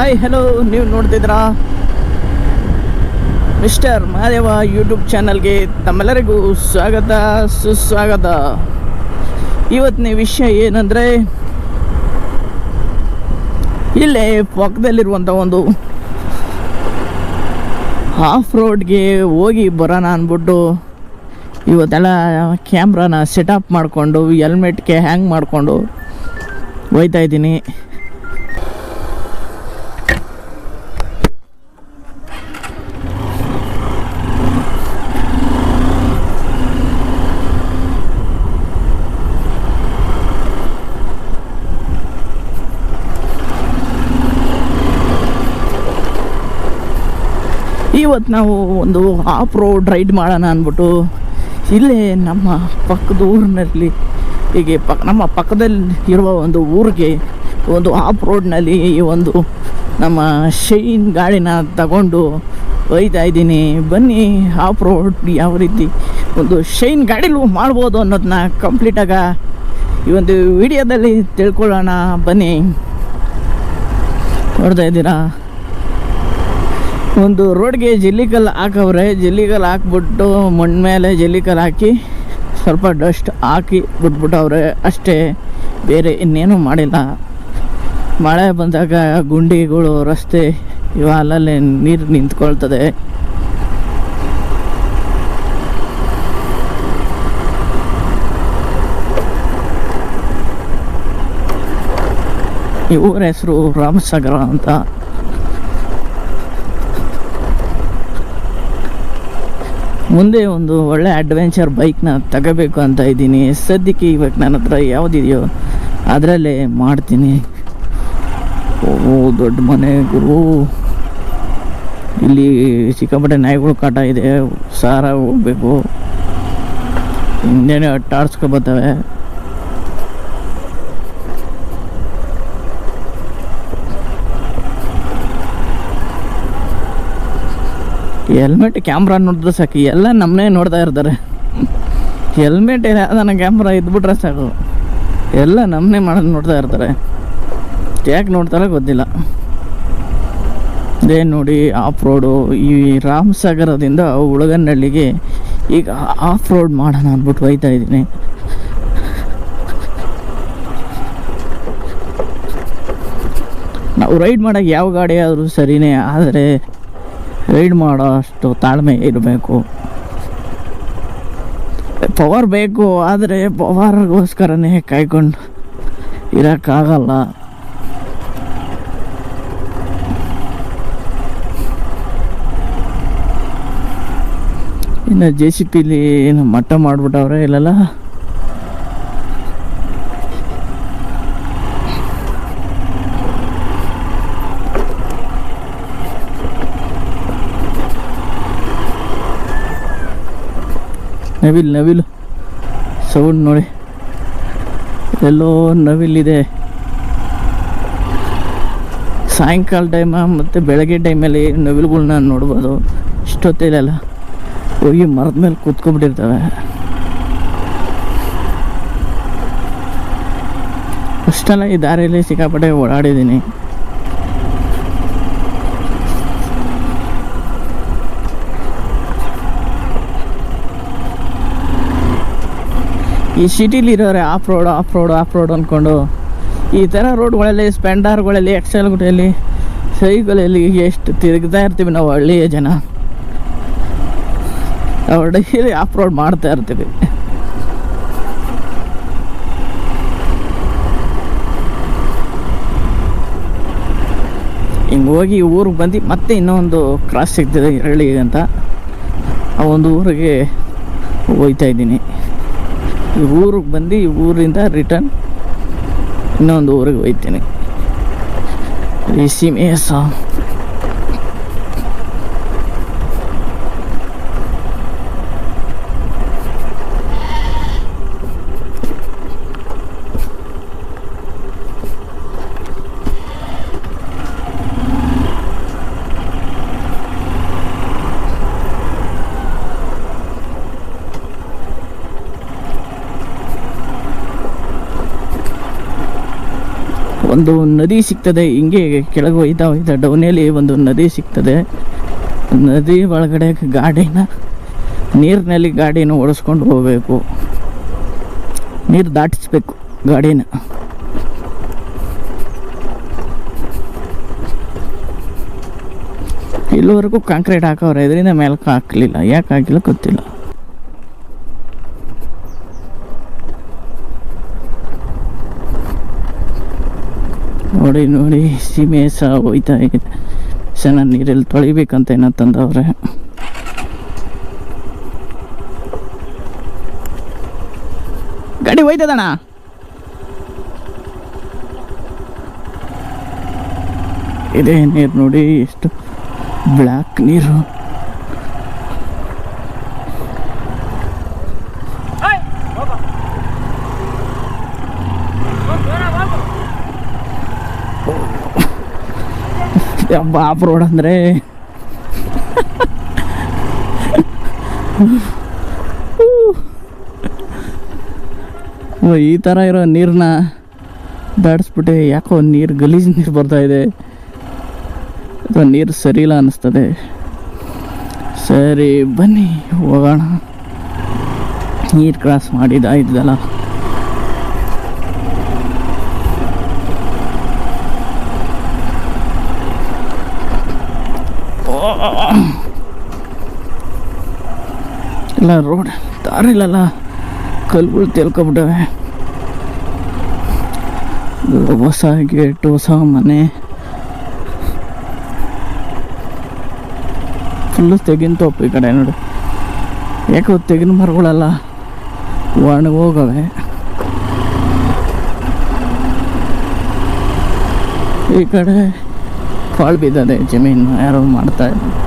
Hi hello ನೀವು ನೋಡ್ತಿದ್ರಾ mister Mahadeva YouTube ಚಾನಲ್ಗೆ ತಮ್ಮೆಲ್ಲರಿಗೂ ಸ್ವಾಗತ, ಸುಸ್ವಾಗತ. ಇವತ್ತಿನ ವಿಷಯ ಏನಂದರೆ, ಇಲ್ಲೇ ಪಕ್ಕದಲ್ಲಿರುವಂಥ ಒಂದು ಆಫ್ ರೋಡ್ಗೆ ಹೋಗಿ ಬರೋಣ ಅಂದ್ಬಿಟ್ಟು ಇವತ್ತೆಲ್ಲ ಕ್ಯಾಮ್ರಾನ ಸೆಟಪ್ ಮಾಡಿಕೊಂಡು ಹೆಲ್ಮೆಟ್ಗೆ ಹ್ಯಾಂಗ್ ಮಾಡಿಕೊಂಡು ಹೋಗ್ತಾ ಇದ್ದೀನಿ. ಇವತ್ತು ನಾವು ಒಂದು ಆಫ್ ರೋಡ್ ರೈಡ್ ಮಾಡೋಣ ಅಂದ್ಬಿಟ್ಟು ಇಲ್ಲೇ ನಮ್ಮ ಪಕ್ಕದ ಊರಿನಲ್ಲಿ ಹೀಗೆ ಪಕ್, ನಮ್ಮ ಪಕ್ಕದಲ್ಲಿ ಇರುವ ಒಂದು ಊರಿಗೆ ಒಂದು ಆಫ್ ರೋಡ್ನಲ್ಲಿ ಈ ಒಂದು ನಮ್ಮ ಶೈನ್ ಗಾಡಿನ ತಗೊಂಡು ಒಯ್ತಾ ಇದ್ದೀನಿ. ಬನ್ನಿ ಆಫ್ ರೋಡ್ ಯಾವ ರೀತಿ ಒಂದು ಶೈನ್ ಗಾಡಿಲೂ ಮಾಡ್ಬೋದು ಅನ್ನೋದನ್ನ ಕಂಪ್ಲೀಟಾಗ ಈ ಒಂದು ವಿಡಿಯೋದಲ್ಲಿ ತಿಳ್ಕೊಳ್ಳೋಣ. ಬನ್ನಿ. ನೋಡ್ತಾ ಇದ್ದೀರಾ? ಒಂದು ರೋಡ್ಗೆ ಜಲ್ಲಿಕಲ್ ಹಾಕವ್ರೆ. ಜಲ್ಲಿಕಲ್ ಹಾಕ್ಬಿಟ್ಟು ಮಣ್ಣು ಮೇಲೆ ಜಲ್ಲಿಕಲ್ ಹಾಕಿ ಸ್ವಲ್ಪ ಡಸ್ಟ್ ಹಾಕಿ ಬಿಟ್ಬಿಟ್ಟವ್ರೆ. ಅಷ್ಟೇ, ಬೇರೆ ಇನ್ನೇನು ಮಾಡಿಲ್ಲ. ಮಳೆ ಬಂದಾಗ ಗುಂಡಿಗಳು, ರಸ್ತೆ, ಇವ ಅಲ್ಲಲ್ಲೇ ನೀರು ನಿಂತ್ಕೊಳ್ತದೆ. ಈ ಊರ ಹೆಸರು ರಾಮಸಾಗರ ಅಂತ. ಮುಂದೆ ಒಂದು ಒಳ್ಳೆ ಅಡ್ವೆಂಚರ್ ಬೈಕ್ನ ತಗೋಬೇಕು ಅಂತ ಇದ್ದೀನಿ. ಸದ್ಯಕ್ಕೆ ಇವಾಗ ನನ್ನ ಹತ್ರ ಯಾವುದಿದೆಯೋ ಅದರಲ್ಲೇ ಮಾಡ್ತೀನಿ. ಓ, ದೊಡ್ಡ ಮನೆ ಗುರು. ಇಲ್ಲಿ ಸಿಕ್ಕಾಪಟ್ಟೆ ನಾಯಿಗಳು ಕಾಟ ಇದೆ. ಸಾರ ಹೋಗ್ಬೇಕು. ಹಿಂದೆನೇ ಅಟ್ಟಾಡ್ಸ್ಕೊ ಹೆಲ್ಮೆಟ್ ಕ್ಯಾಮ್ರಾ ನೋಡಿದ್ರೆ ಸಾಕು, ಎಲ್ಲ ನಮ್ಮನ್ನೇ ನೋಡ್ತಾ ಇರ್ತಾರೆ. ಹೆಲ್ಮೆಟ್ ನನ್ನ ಕ್ಯಾಮ್ರಾ ಇದ್ಬಿಟ್ರೆ ಸಾಕು. ಎಲ್ಲ ನಮ್ಮನೆ ಮಾಡೋದು ನೋಡ್ತಾ ಇರ್ತಾರೆ. ಯಾಕೆ ನೋಡ್ತಾರೆ ಗೊತ್ತಿಲ್ಲ. ಇದೇ ನೋಡಿ ಆಫ್ ರೋಡು ಈ ರಾಮಸಾಗರದಿಂದ ಉಳಗನ್ನಳ್ಳಿಗೆ ಈಗ ಆಫ್ ರೋಡ್ ಮಾಡೋಣ ಅಂದ್ಬಿಟ್ಟು ಹೋಯ್ತಾ ಇದ್ದೀನಿ. ನಾವು ರೈಡ್ ಮಾಡೋಕ್ಕೆ ಯಾವ ಗಾಡಿ ಆದರೂ ಸರಿನೇ, ಆದರೆ ರೈಡ್ ಮಾಡೋ ಅಷ್ಟು ತಾಳ್ಮೆ ಇರಬೇಕು. ಪವರ್ ಬೇಕು, ಆದರೆ ಪವರ್ಗೋಸ್ಕರನೇ ಕಾಯ್ಕೊಂಡು ಇರೋಕ್ಕಾಗಲ್ಲ. ಇನ್ನು ಜೆ ಸಿ ಪಿಲಿ ಏನು ಮಟ್ಟ ಮಾಡಿಬಿಟ್ಟವ್ರೆ ಇಲ್ಲೆಲ್ಲ? ನವಿಲ್, ನವಿಲು. ಸೌಂಡ್ ನೋಡಿ. ಎಲ್ಲೋ ನವಿಲಿದೆ. ಸಾಯಂಕಾಲ ಟೈಮ ಮತ್ತು ಬೆಳಗ್ಗೆ ಟೈಮಲ್ಲಿ ನವಿಲುಗಳ್ನ ನೋಡ್ಬೋದು. ಇಷ್ಟೊತ್ತಿಲ್ಲ ಹೋಗಿ ಮರದ ಮೇಲೆ ಕೂತ್ಕೊಂಡ್ಬಿಟ್ಟಿರ್ತವೆ. ಅಷ್ಟೆಲ್ಲ ಈ ದಾರಿಯಲ್ಲಿ ಸಿಕ್ಕಾಪಟ್ಟೆ ಓಡಾಡಿದ್ದೀನಿ. ಈ ಸಿಟಿಲಿ ಇರೋರೆ off road off road off road ಅಂದ್ಕೊಂಡು ಈ ಥರ ರೋಡ್ಗಳಲ್ಲಿ ಸ್ಪೆಂಡರ್ಗಳಲ್ಲಿ ಎಕ್ಸೆಲ್ಗಳಲ್ಲಿ ಸೈಕಲಲ್ಲಿ ಎಷ್ಟು ತಿರುಗ್ತಾ ಇರ್ತೀವಿ ನಾವು ಹಳ್ಳಿಯ ಜನ. ನಾವು ಡೈಲಿ ಆಫ್ ರೋಡ್ ಮಾಡ್ತಾ ಇರ್ತೀವಿ. ಹಿಂಗೆ ಹೋಗಿ ಊರಿಗೆ ಬಂದು ಮತ್ತೆ ಇನ್ನೊಂದು ಕ್ರಾಸ್ ಸಿಗ್ತದೆ ಹಳ್ಳಿಗೆ ಅಂತ. ಆ ಒಂದು ಊರಿಗೆ ಹೋಗ್ತಾ ಇದ್ದೀನಿ. ಈ ಊರಿಗೆ ಬಂದು ಈ ಊರಿಂದ ರಿಟರ್ನ್ ಇನ್ನೊಂದು ಊರಿಗೆ ಹೋಗ್ತೀನಿ. ಈ ಸೀಮೆಯ ಸಾಂಗ್ ಒಂದು ನದಿ ಸಿಗ್ತದೆ, ಹಿಂಗೆ ಕೆಳಗೆ ಒಯ್ತಾ ಒಯ್ತಾ ಡೌನಲ್ಲಿ ಒಂದು ನದಿ ಸಿಗ್ತದೆ. ನದಿ ಒಳಗಡೆ ಗಾಡಿನ, ನೀರಿನಲ್ಲಿ ಗಾಡಿನ ಓಡಿಸ್ಕೊಂಡು ಹೋಗಬೇಕು. ನೀರು ದಾಟಿಸ್ಬೇಕು ಗಾಡಿನ. ಇಲ್ಲಿವರೆಗೂ ಕಾಂಕ್ರೀಟ್ ಹಾಕವ್ರೆ, ಇದರಿಂದ ಮೇಲೆ ಹಾಕಲಿಲ್ಲ. ಯಾಕೆ ಹಾಕಿಲ್ಲ ಗೊತ್ತಿಲ್ಲ. ನೋಡಿ ನೋಡಿ, ಸೀಮೆ ಸಹ ಹೋಯ್ತಾ ಇದೆ. ಸಣ್ಣ ನೀರಲ್ಲಿ ತೊಳಿಬೇಕಂತ ಏನೋ ತಂದವ್ರೆ. ಗಾಡಿ ಹೋಯ್ತದಣ್ಣ? ಇದೇ ನೀರು ನೋಡಿ, ಎಷ್ಟು ಬ್ಲ್ಯಾಕ್ ನೀರು. ಬಾಪ್ ರೋಡ್ ಅಂದರೆ. ಈ ಥರ ಇರೋ ನೀರನ್ನ ದಾಟಿಸ್ಬಿಟ್ಟೆ ಯಾಕೋ ನೀರು ಗಲೀಜು ನೀರು ಬರ್ತಾ ಇದೆ. ಅಥವಾ ನೀರು ಸರಿ ಇಲ್ಲ ಅನ್ನಿಸ್ತದೆ ಸರಿ, ಬನ್ನಿ, ಹೋಗೋಣ. ನೀರು ಕ್ರಾಸ್ ಮಾಡಿದ್ದಾಯ್ತದಲ್ಲ ಎಲ್ಲ ರೋಡ್ ತಾರಿಲ್ಲಲ್ಲ ಕಲ್ಗಳು ತೇಲ್ಕೊಬಿಟ್ಟವೆ. ಹೊಸ ಗೇಟ್ ಹೊಸ ಮನೆ. ಫುಲ್ಲು ತೆಗಿನ ತೋಪು ಈ ಕಡೆ ನೋಡಿ. ಯಾಕೋ ತೆಗಿನ ಮರಗಳೆಲ್ಲ ಒಣಗಿ ಹೋಗವೆ. ಈ ಕಡೆ ಪಾಳು ಬಿದ್ದದೆ ಜಮೀನು ಯಾರೋ ಮಾಡ್ತಾ ಇದ್ದಾರೆ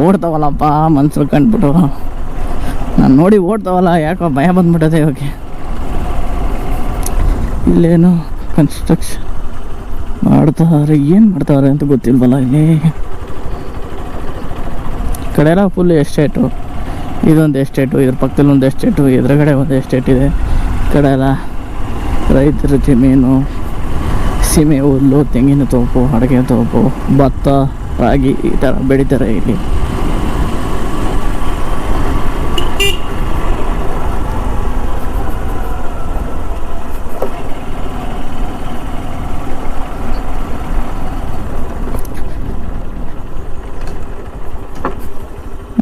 ಓಡ್ತಾವಲ್ಲಪ್ಪ ಮನ್ಸು ಕಂಡ್ಬಿಟ್ಟು ನಾನು ನೋಡಿ ಓಡ್ತಾವಲ್ಲ, ಯಾಕೋ ಭಯ ಬಂದ್ಬಿಟ್ಟದೆ ಇವಾಗ. ಇಲ್ಲೇನು ಕನ್ಸ್ಟ್ರಕ್ಷನ್ ಮಾಡ್ತಾರೆ, ಏನು ಮಾಡ್ತಾವ್ರೆ ಅಂತ ಗೊತ್ತಿಲ್ವಲ್ಲ ಇಲ್ಲಿ. ಕಡೆ ಎಲ್ಲ ಫುಲ್ ಎಸ್ಟೇಟು ಇದೊಂದು ಎಸ್ಟೇಟು ಇದ್ರ ಪಕ್ಕದಲ್ಲಿ ಒಂದು ಎಸ್ಟೇಟು ಎದುರುಗಡೆ ಒಂದು ಎಸ್ಟೇಟ್ ಇದೆ. ಕಡೆ ಎಲ್ಲ ರೈತರ ಜಮೀನು, ಸೀಮೆ ಹುಲ್ಲು, ತೆಂಗಿನ ತೋಪು, ಅಡಿಕೆ ತೋಪು, ಭತ್ತ, ರಾಗಿ ಈ ಥರ ಬೆಳೀತಾರೆ ಇಲ್ಲಿ.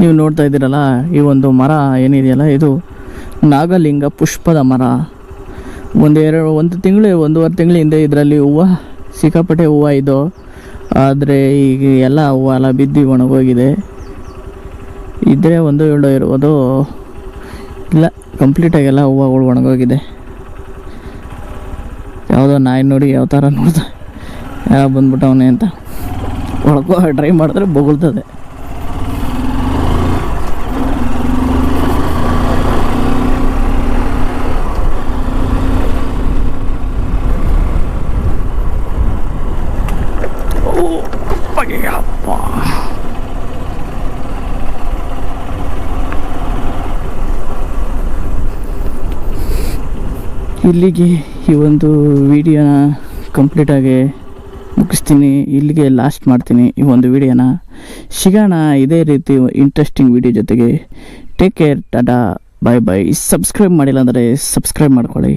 ನೀವು ನೋಡ್ತಾ ಇದ್ದೀರಲ್ಲ, ಈ ಒಂದು ಮರ ಏನಿದೆಯಲ್ಲ, ಇದು ನಾಗಲಿಂಗ ಪುಷ್ಪದ ಮರ. ಒಂದೆರಡು ಒಂದು ತಿಂಗಳು, ಒಂದೂವರೆ ತಿಂಗಳ ಹಿಂದೆ ಇದರಲ್ಲಿ ಹೂವು, ಸಿಕ್ಕಾಪಟ್ಟೆ ಹೂವು ಇದು. ಆದರೆ ಈಗ ಎಲ್ಲ ಹೂವು ಎಲ್ಲ ಬಿದ್ದು ಒಣಗೋಗಿದೆ. ಇದ್ದರೆ ಒಂದು ಎರಡು ಇರ್ಬೋದು ಇಲ್ಲ ಕಂಪ್ಲೀಟಾಗಿ ಎಲ್ಲ ಹೂವುಗಳು ಒಣಗೋಗಿದೆ. ಯಾವುದೋ ನಾಯಿ ನೋಡಿ ಯಾವ ಥರ ನೋಡ್ದೆ ಯಾವ ಬಂದ್ಬಿಟ್ಟವನೇ ಅಂತ. ಒಳಗೋ ಡ್ರೈ ಮಾಡಿದ್ರೆ ಬೊಗಳ್ತದೆ. ಇಲ್ಲಿಗೆ ಈ ಒಂದು ವಿಡಿಯೋನ ಕಂಪ್ಲೀಟಾಗಿ ಮುಗಿಸ್ತೀನಿ. ಇಲ್ಲಿಗೆ ಲಾಸ್ಟ್ ಮಾಡ್ತೀನಿ ಈ ಒಂದು ವಿಡಿಯೋನ ಸಿಗೋಣ ಇದೇ ರೀತಿ ಇಂಟ್ರೆಸ್ಟಿಂಗ್ ವಿಡಿಯೋ ಜೊತೆಗೆ. Take care tata bye bye subscribe ಮಾಡಿಲ್ಲ ಅಂದರೆ ಸಬ್ಸ್ಕ್ರೈಬ್ ಮಾಡ್ಕೊಳ್ಳಿ.